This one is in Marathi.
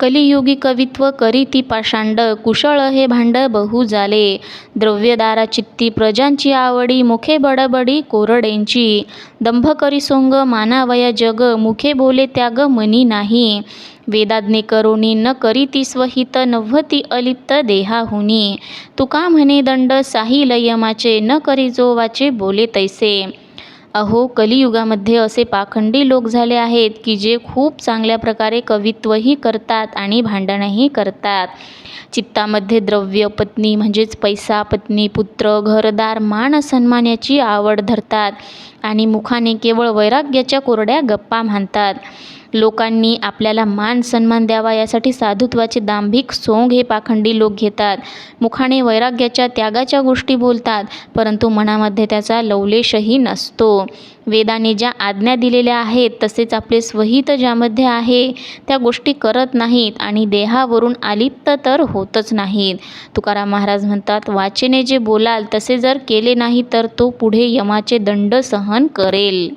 कलियुगी कवित्व करीती पाषांड कुशळ हे भांड बहु झाले द्रव्यदारा चित्ती प्रजांची आवडी मुखे बडबडी कोरडेंची. दंभ करी सोंग मानावया जग मुखे बोले त्याग मनी नाही. वेदाज्ञे करुणी न करीती स्वहित नव्हती अलिप्त देहाहुनी. तुका म्हणे दंड साहिल यमाचे न करी जो वाचे बोले तैसे. अहो कलियुगामध्ये असे पाखंडी लोक झाले आहेत की जे खूप चांगल्या प्रकारे कवित्वही करतात आणि भांडणही करतात. चित्तामध्ये द्रव्य पत्नी म्हणजेच पैसा पत्नी पुत्र घरदार मान सन्मान याची आवड धरतात आणि मुखाने केवळ वैराग्याच्या कोरड्या गप्पा म्हणतात लोकांनी आपल्याला मान सन्मान द्यावा यासाठी साधुत्वाचे दांभिक सोंग हे पाखंडी लोक घेतात. मुखाने वैराग्याच्या त्यागाच्या गोष्टी बोलतात परंतु मनामध्ये त्याचा लवलेशही नसतो. वेदाने ज्या आज्ञा दिलेल्या आहेत तसेच आपले स्वहित ज्यामध्ये आहे त्या गोष्टी करत नाहीत आणि देहावरून आलिप्त तर होतच नाहीत. तुकाराम महाराज म्हणतात वाचेने जे बोलाल तसे जर केले नाही तर तो पुढे यमाचे दंड सहन करेल.